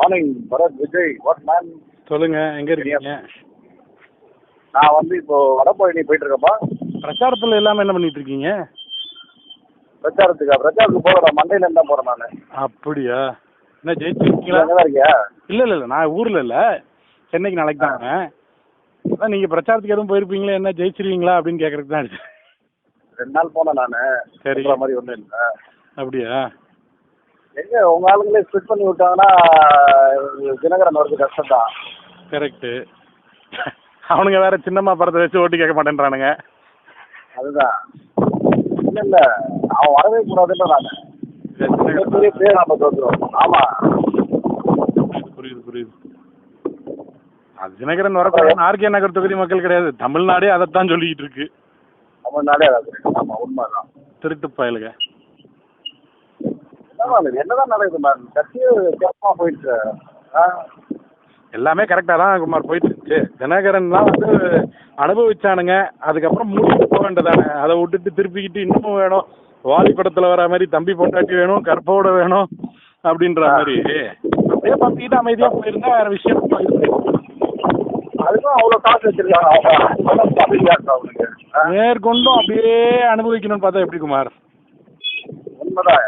Morning Bharat Vijay what man சொல்லுங்க எங்க இருக்கீங்க? நான் வந்து இப்போ வடபழனி போயிட்டு இருக்கேன்ப்பா பிரச்சாரத்துல இல்லாம என்ன பண்ணிட்டு இருக்கீங்க? பிரச்சாரத்துக்கா? பிரச்சாரத்துக்கு போகிறேன் மண்டையில இருந்தா போறேன் நான். அப்படியா? என்ன ஜெயிச்சிருக்கீங்களா எங்க தான் இருக்கியா? இல்ல இல்ல இல்ல நான் ஊர்ல இல்ல. சென்னைக்கு நாளைக்கு தாங்க அதான் நீங்க பிரச்சாரத்துக்கு எதுவும் போயிருப்பீங்களா என்ன ஜெயிச்சிருவீங்களா அப்படின்னு கேக்குறதுக்கு தான். ரெண்டு நாள் போனேன் நான். சரி. மாதிரி ஒண்ணும் இல்ல. அப்படியா? எங்க உங்க ஆளுங்களே ஸ்பிட் பண்ணி விட்டாங்கன்னா தினகரன் வரது கஷ்டம் தான் கரெக்ட் அவனுங்க வேற சின்னம்மா படத்தை வச்சு ஓட்டி கேட்க மாட்டேன்றானுங்க. அதுதான். இல்ல இல்ல. அவன் வரவே கூடாதுன்னு நான். மிகப்பெரிய பேர் நாம ஆமா. புரியுது புரியுது. அது தினகரன் வரக்கூடாது ஆர்கே நகர் தொகுதி மக்கள் கிடையாது. தமிழ்நாடே அதைத்தான் சொல்லிக்கிட்டு இருக்கு. தமிழ்நாடே அதாவது. ஆமா உண்மைதான். திருட்டு பயலுங்க. என்னதான் நடக்குது மேம் கட்சியே கேப்பமா போயிடுச்சு? எல்லாமே கரெக்டாக தான் குமார் போயிட்டு இருந்துச்சு தினகரன்லாம் வந்து அனுபவிச்சானுங்க அதுக்கப்புறம் மூடிட்டு போக வேண்டியதானே அதை விட்டுட்டு திருப்பிக்கிட்டு இன்னமும் வேணும் வாலி படத்தில் வர மாதிரி தம்பி பொண்டாட்டி வேணும் கற்போட வேணும் அப்படின்ற மாதிரி அப்படியே பார்த்துக்கிட்டு அமைதியாக போயிருந்தா வேற விஷயம் அதுக்கும் அவ்வளவு காசு வச்சிருக்காங்க? மேற்கொண்டும் அப்படியே அனுபவிக்கணும்னு பார்த்தா எப்படி குமார் உண்மைதான்.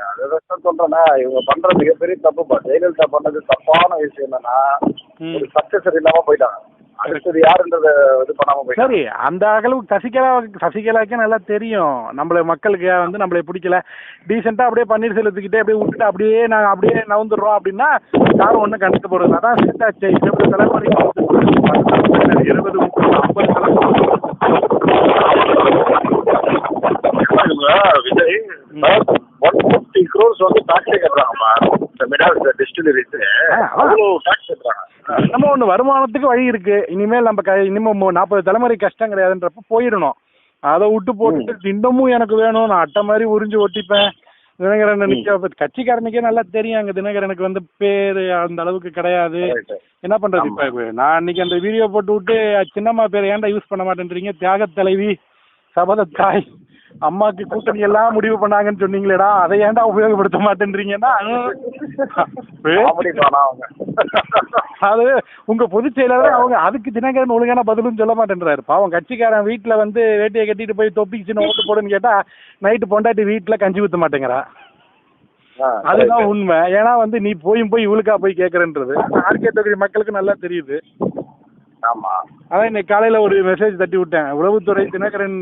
சொல்றேன்னா இவங்க பண்ற மிகப்பெரிய தப்புப்பா ஜெயலலிதா பண்ணது தப்பான விஷயம் என்னன்னா. ஒரு சக்சஸர் இல்லாம போயிட்டாங்க. அடுத்தது யாருன்றத இது பண்ணாம போயிட்டாங்க. சரி அந்த அளவுக்கு சசிகலா சசிகலாக்கே நல்லா தெரியும். நம்மள மக்களுக்கு வந்து நம்மளை பிடிக்கல. டீசெண்டாக அப்படியே பன்னீர் செலுத்திக்கிட்டே அப்படியே விட்டுட்டு அப்படியே நாங்கள் அப்படியே நவுந்துடுறோம் அப்படின்னா யாரும் ஒன்றும் கண்டுட்டு போகிறது அதான் செட் ஆச்சு. இருபது தலைமுறை இருபது முப்பது ஐம்பது தலைமுறை. விஜய் க்ரோர்ஸ் வந்து டாக்ஸே கட்டுறாங்கம்மா இந்த மிடாஸ் டிஸ்டிலரிஸ். அவ்வளோ டாக்ஸ் கட்டுறாங்க. நம்ம ஒன்று வருமானத்துக்கு வழி இருக்கு. இனிமேல் நம்ம க இனிமே நாற்பது தலைமுறை கஷ்டம் கிடையாதுன்றப்ப போயிடணும். அதை விட்டு போட்டுட்டு இன்னமும் எனக்கு வேணும். நான் அட்டை மாதிரி உறிஞ்சு ஒட்டிப்பேன். தினகரன் நிக்க கட்சிக்காரனுக்கே நல்லா தெரியும். அங்க தினகரனுக்கு வந்து பேரு அந்த அளவுக்கு கிடையாது. என்ன பண்றது இப்ப? இப்ப நான் அன்னைக்கு அந்த வீடியோ போட்டு விட்டு சின்னம்மா பேரை ஏன்டா யூஸ் பண்ண மாட்டேன்றீங்க? தியாக தலைவி சபத தாய். அம்மாக்கு கூட்டணி எல்லாம் முடிவு பண்ணாங்கன்னு சொன்னீங்களேடா அதை ஏன்டா உபயோகப்படுத்த மாட்டேன்றீங்கன்னா? அது உங்க பொதுச் செயலாளர் அவங்க அதுக்கு தினகரன் ஒழுங்கான பதிலும் சொல்ல மாட்டேன்றாரு. பாவம் கட்சிக்காரன் வீட்டுல வந்து வேட்டியை கட்டிட்டு போய் தொப்பிக்கு சின்ன ஓட்டு போடுன்னு கேட்டா நைட்டு பொண்டாட்டி வீட்டுல கஞ்சி ஊத்த மாட்டேங்கிறா. அதுதான். உண்மை. ஏன்னா வந்து நீ போயும் போய் இவளுக்கா போய் கேட்கறன்றது ஆர்கே தொகுதி மக்களுக்கு நல்லா தெரியுது. ஆமா. அதான் இன்னைக்கு காலையில ஒரு மெசேஜ் தட்டி விட்டேன். உளவுத்துறை தினகரன்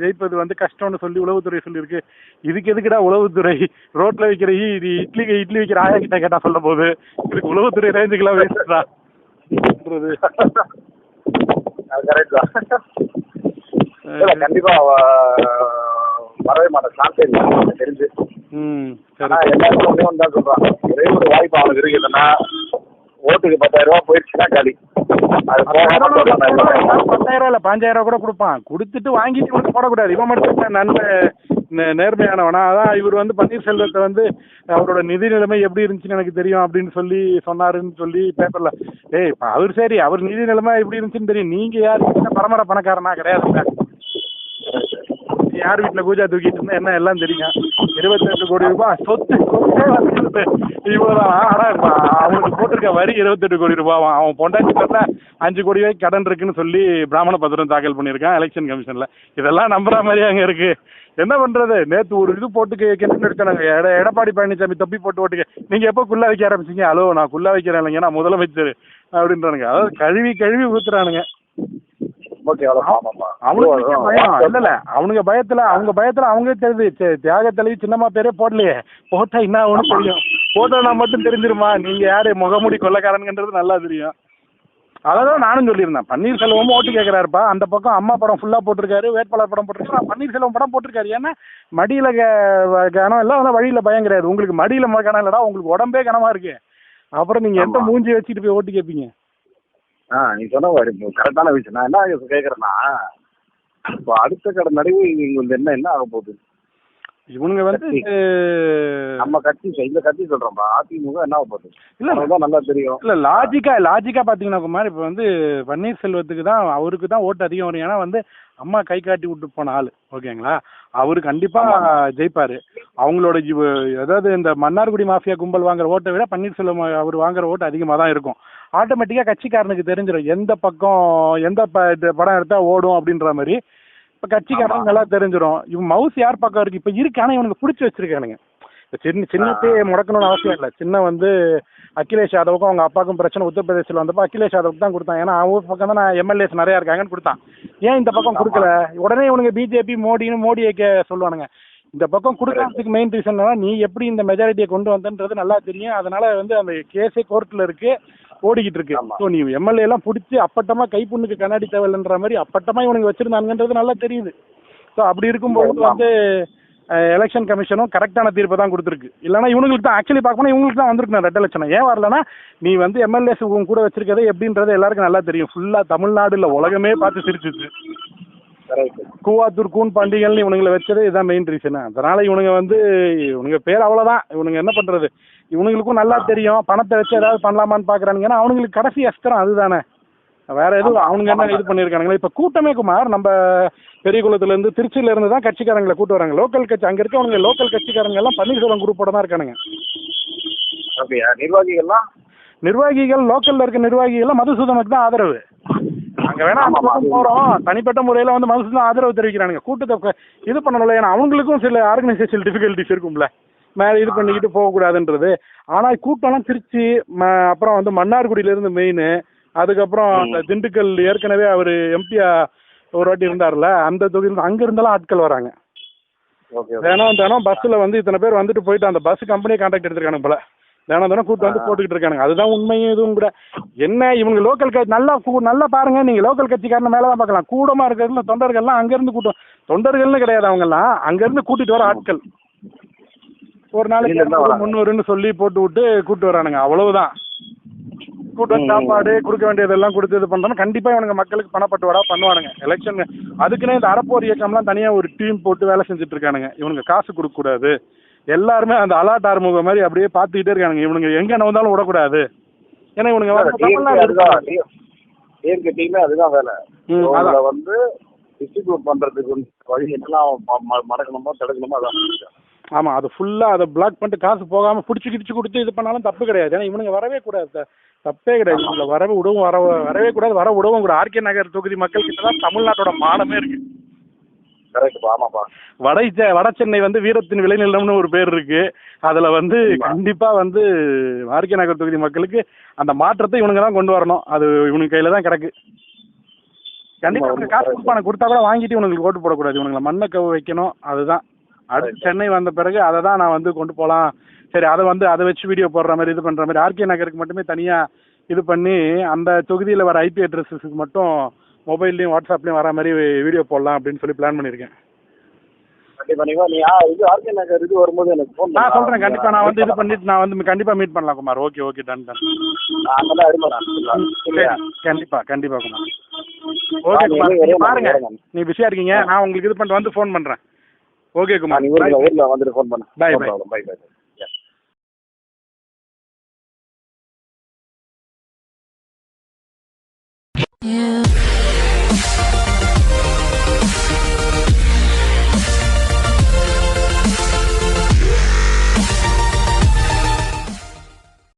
ஜெயிப்பது வந்து கஷ்டம்னு சொல்லி உளவுத்துறை சொல்லியிருக்கு. இதுக்கு எதுக்குடா உளவுத்துறை? ரோட்ல வைக்கிற இது இட்லி இட்லி வைக்கிற ஆயா கிட்ட கேட்டா சொல்ல போகுது இதுக்கு உளவுத்துறை ரேஞ்சுக்கெல்லாம் வேஸ்டா கண்டிப்பா வரவே மாட்டேன் சான்ஸே இல்லை. தெரிஞ்சு. ம் ஆனா எல்லாருக்கும் ஒன்று தான் சொல்றான் ஒரே ஒரு வாய்ப்பு அவனுக்கு இருக்குதுன்னா ஓட்டுக்கு பத்தாயிரம் ரூபாய் போயிடுச்சுன்னா காலி. அது. பத்தாயிரம் பாஞ்சாயிரம் ரூபா கூட கொடுப்பான். கொடுத்துட்டு வாங்கிட்டு இவனுக்கு போடக்கூடாது. இவன் மட்டும் தான் நன்மை நே- நேர்மையானவனா. அதான் இவர் வந்து பன்னீர்செல்வத்தை வந்து அவரோட நிதி நிலைமை எப்படி இருந்துச்சுன்னு எனக்கு தெரியும் அப்படின்னு சொல்லி சொன்னாருன்னு சொல்லி பேப்பர்ல. ஏய் அவர் சரி அவர் நிதி நிலைமை எப்படி இருந்துச்சுன்னு தெரியும். நீங்க யாரு? பரமர பணக்காரனா? கிடையாதுங்க. யார் வீட்டுல பூஜா தூக்கிட்டு இருந்தா என்ன எல்லாம் தெரியும் இருபத்தெட்டு கோடி ரூபாய் சொத்து இவ்வளவுதான். ஆனா அவனுக்கு போட்டிருக்க வரி இருபத்தெட்டு கோடி ரூபாய் அவன் பொண்டாட்டி பார்த்தா அஞ்சு கோடி ரூபாய்க்கு கடன் இருக்குன்னு சொல்லி பிராமண பத்திரம் தாக்கல் பண்ணியிருக்கான் எலெக்ஷன் கமிஷன்ல இதெல்லாம் நம்புற மாதிரி அங்க இருக்கு. என்ன பண்றது? நேத்து ஒரு இது போட்டு கிணறு எடுத்தாங்க எட எடப்பாடி பழனிசாமி தப்பி போட்டு ஓட்டுக்க நீங்க எப்போ குள்ள வைக்க ஆரம்பிச்சீங்க? அலோ நான் குள்ள வைக்கிறேன் இல்லைங்க. நான் முதலமைச்சர் அப்படின்றானுங்க. அதாவது கழுவி கழுவி ஊத்துறானுங்க அவனுங்க பயத்துல அவங்க பயத்துல அவங்க தெரியுது சே- தியாக தலைவி சின்னம்மா பேரே போடலையே. போட்டா என்ன ஒண்ணு தெரியும். போட்டோனா மட்டும் தெரிஞ்சிருமா? நீங்க யாரு? முகமூடி கொள்ளக்காரனுங்கன்றது நல்லா தெரியும். அதான் நானும் சொல்லியிருந்தேன். பன்னீர்செல்வமும் ஓட்டு கேட்கிறாருப்பா அந்த பக்கம் அம்மா படம் ஃபுல்லா போட்டிருக்காரு வேட்பாளர் படம் போட்டிருக்காரு. பன்னீர்செல்வம் படம் போட்டிருக்காரு. ஏன்னா மடியில கனம் இல்லை அதான் வழியில கிடையாது உங்களுக்கு மடியில கனம் இல்லடா. உங்களுக்கு உடம்பே கனமா இருக்கு. அப்புறம் நீங்க எந்த. மூஞ்சி வச்சுட்டு போய் ஓட்டு கேட்பீங்க ஆ நீ சொன்ன மாதிரி கரெக்டான விஷயம். நான் என்ன கேட்குறேன்னா இப்போ அடுத்த கடை நடுவு உங்களுக்கு என்ன என்ன ஆக போகுது? இவனுங்க வந்து. நம்ம கட்சி இந்த கட்சி சொல்றோம்பா அதிமுக என்ன போகுது? இல்ல நல்லா தெரியும். இல்ல லாஜிக்கா லாஜிக்கா பாத்தீங்கன்னா குமார் இப்ப வந்து பன்னீர்செல்வத்துக்கு தான் அவருக்கு தான் ஓட்டு அதிகம் வரும். ஏன்னா வந்து அம்மா கை காட்டி விட்டு போன ஆளு. ஓகேங்களா? அவரு கண்டிப்பா ஜெயிப்பாரு. அவங்களோட அதாவது இந்த மன்னார்குடி மாஃபியா கும்பல் வாங்குற ஓட்டை விட பன்னீர்செல்வம் அவர் வாங்குற ஓட்டு அதிகமா தான் இருக்கும். ஆட்டோமேட்டிக்கா கட்சிக்காரனுக்கு தெரிஞ்சிடும் எந்த பக்கம் எந்த படம் எடுத்தா ஓடும் அப்படின்ற மாதிரி. இப்ப கட்சிக்காரனுக்கு நல்லா தெரிஞ்சிடும் இவன் மவுஸ் யார் பக்கம் இருக்கு? இப்ப இருக்கு. ஆனா இவனுக்கு பிடிச்சி வச்சிருக்கானுங்க. சின்ன சின்னத்தையே முடக்கணும்னு அவசியம் இல்லை. சின்ன வந்து அகிலேஷ் யாதவுக்கும் அவங்க அப்பாவுக்கும் பிரச்சனை. உத்தரப்பிரதேசில் வந்தப்போ அகிலேஷ் யாதவுக்கு தான் கொடுத்தான். ஏன்னா அவங்க பக்கம் தான் எம்எல்ஏஸ் நிறையா இருக்காங்கன்னு கொடுத்தான். ஏன் இந்த பக்கம் கொடுக்கல? உடனே இவனுங்க பிஜேபி மோடின்னு மோடியை கே சொல்லுவானுங்க. இந்த பக்கம் கொடுக்கறதுக்கு மெயின் ரீசன் நீ எப்படி இந்த மெஜாரிட்டியை கொண்டு வந்தன்றது நல்லா தெரியும். அதனால வந்து அந்த கேஸே கோர்ட்டில் இருக்கு. ஓடிக்கிட்டு இருக்கு. ஸோ நீ எம்எல்ஏ எல்லாம் பிடிச்சி அப்பட்டமா கைப்புண்ணுக்கு கண்ணாடி தேவையில்லைன்ற மாதிரி அப்பட்டமா இவனுக்கு வச்சிருந்தானுங்கன்றது நல்லா தெரியுது. ஸோ அப்படி இருக்கும்போது. வந்து எலெக்ஷன் கமிஷனும் கரெக்டான தீர்ப்பை தான் கொடுத்துருக்கு. இல்லைன்னா இவங்களுக்கு தான் ஆக்சுவலி பார்க்கணும் இவங்களுக்கு தான் வந்திருக்கணும் ரெட்ட லட்சணம். ஏன் வரலன்னா நீ வந்து எம்எல்ஏஸ் உங்க கூட வச்சிருக்கிறது எப்படின்றது எல்லாருக்கும் நல்லா தெரியும். ஃபுல்லாக தமிழ்நாடு இல்லை உலகமே பார்த்து சிரிச்சிச்சு. கூவாத்தூர் கூன் பண்டிகைகள் இவனுங்களை வச்சதே இதுதான் மெயின் ரீசன் அதனால இவனுங்க வந்து இவனுங்க பேர் அவ்வளோதான் இவனுங்க என்ன பண்றது? இவனுங்களுக்கும் நல்லா தெரியும். பணத்தை வச்சு ஏதாவது பண்ணலாமான்னு பார்க்குறானுங்க ஏன்னா அவனுங்களுக்கு கடைசி அஸ்திரம் அதுதானே. வேற எதுவும் அவனுங்க என்ன இது பண்ணியிருக்கானுங்களா? இப்போ கூட்டமே குமார் நம்ம பெரியகுளத்துல இருந்து திருச்சியில இருந்து தான் கட்சிக்காரங்களை கூட்டு வராங்க. லோக்கல் கட்சி அங்க இருக்கவங்க லோக்கல் கட்சிக்காரங்க எல்லாம் பன்னீர்செல்வம் குரூப்போட தான் இருக்கானுங்க. அப்படியா? நிர்வாகிகள்லாம்? நிர்வாகிகள் லோக்கல்ல இருக்க நிர்வாகிகள் மதுசூதனுக்கு தான் ஆதரவு. அங்க வேணா போறோம். தனிப்பட்ட முறையில வந்து மதுசூதன் ஆதரவு தெரிவிக்கிறானுங்க. கூட்டத்தை இது பண்ணல ஏன்னா அவங்களுக்கும் சில ஆர்கனைசேஷன் டிஃபிகல்ட்டிஸ் இருக்கும்ல. மேல இது பண்ணிக்கிட்டு போகக்கூடாதுன்றது. ஆனா கூட்டம்லாம் திருச்சி அப்புறம் வந்து மன்னார்குடியில இருந்து மெயின் அதுக்கப்புறம் அந்த திண்டுக்கல் ஏற்கனவே அவர் எம்பியா ஒரு வாட்டி இருந்தார்ல அந்த தொகுதியில் அங்க இருந்தெல்லாம் ஆட்கள் வராங்க. தினம் தினம் பஸ்ஸில் வந்து இத்தனை பேர் வந்துட்டு போயிட்டு அந்த பஸ் கம்பெனியை கான்டாக்ட் எடுத்திருக்கானுங்க போல. தினம் தினம் கூட்டு வந்து போட்டுக்கிட்டு இருக்கானுங்க. அதுதான் உண்மையும் இதுவும் கூட. என்ன இவங்க லோக்கல் கட்சி நல்லா நல்லா பாருங்க நீங்க லோக்கல் கட்சிக்காரன மேல தான் பார்க்கலாம். கூடமா இருக்கிறதுல தொண்டர்கள்லாம் அங்கிருந்து கூட்டம். தொண்டர்கள்னு கிடையாது அவங்கெல்லாம். அங்கிருந்து கூட்டிட்டு வர ஆட்கள். ஒரு நாளைக்கு. முந்நூறுன்னு சொல்லி போட்டு விட்டு கூட்டு வரானுங்க அவ்வளவுதான் கூட்டம். சாப்பாடு கொடுக்க வேண்டியதெல்லாம் கொடுத்து இது பண்றோம்னா கண்டிப்பா இவனுங்க மக்களுக்கு பணப்பட்டுவாடா பண்ணுவானுங்க எலெக்ஷன் அதுக்குன்னே இந்த அறப்போர் இயக்கம்லாம் தனியா ஒரு டீம் போட்டு வேலை செஞ்சுட்டு இருக்கானுங்க இவனுங்க காசு கொடுக்க கூடாது எல்லாருமே அந்த அலாட் ஆறுமுகம் மாதிரி அப்படியே பார்த்துக்கிட்டே இருக்கானுங்க இவனுங்க எங்க நவந்தாலும் விடக்கூடாது ஏன்னா இவனுங்க டிஎம்கே. டிஎம்கே டீமே அதுதான் வேலை அதான். வந்து டிஸ்ட்ரிபியூட் பண்றதுக்கு வழி என்னெல்லாம் மடக்கணுமோ தடுக்கணுமோ அதான் ஆமா அது ஃபுல்லா அதை பிளாக் பண்ணிட்டு காசு போகாம பிடிச்சி கிடிச்சு கொடுத்து இது பண்ணாலும் தப்பு கிடையாது. ஏன்னா இவனுங்க வரவே கூடாது சார். தப்பே கிடையாது. இதுல வரவே விடவும் வர வரவே கூடாது வர விடவும் கூட. ஆர்கே நகர் தொகுதி மக்கள் கிட்ட தான் தமிழ்நாட்டோட மானமே இருக்கு. வட வட சென்னை வந்து வீரத்தின் விளைநிலம்னு ஒரு பேர் இருக்கு. அதுல வந்து கண்டிப்பா வந்து ஆர்கே நகர் தொகுதி மக்களுக்கு அந்த மாற்றத்தை இவனுங்க தான் கொண்டு வரணும். அது இவனுங்க கையில தான் கிடக்கு. கண்டிப்பா காசு கொடுப்பான கொடுத்தா கூட வாங்கிட்டு இவனுங்களுக்கு ஓட்டு போடக்கூடாது. இவனுங்களை மண்ணை கவு வைக்கணும். அதுதான். அடுத்து சென்னை வந்த பிறகு அதை தான் நான் வந்து கொண்டு போகலாம் சரி அதை வந்து அதை வச்சு வீடியோ போடுற மாதிரி இது பண்ற மாதிரி ஆர்கே நகருக்கு மட்டுமே தனியா இது பண்ணி அந்த தொகுதியில் வர ஐபி அட்ரஸஸுக்கு மட்டும் மொபைல்லையும் வாட்ஸ்அப்லையும் வர மாதிரி வீடியோ போடலாம் அப்படின்னு சொல்லி பிளான் பண்ணியிருக்கேன் கண்டிப்பா நீங்க நீ ஆ, இது ஆர்கே நகர் இது வரும்போது எனக்கு ஃபோன் நான் சொல்றேன் கண்டிப்பா நான் வந்து இது பண்ணிட்டு நான் வந்து கண்டிப்பா மீட் பண்ணலாம் Kumar okay okay done done நான் சரியா கண்டிப்பா கண்டிப்பா குமார் ஓகே குமார் பாருங்க. நீ பிஸியா இருக்கீங்க நான் உங்களுக்கு இது பண்ணிட்டு வந்து ஃபோன் பண்றேன் ஓகே குமார் நீ ஊர்ல ஊர்ல வந்துட்டு ஃபோன் பண்ண Bye, bye. By by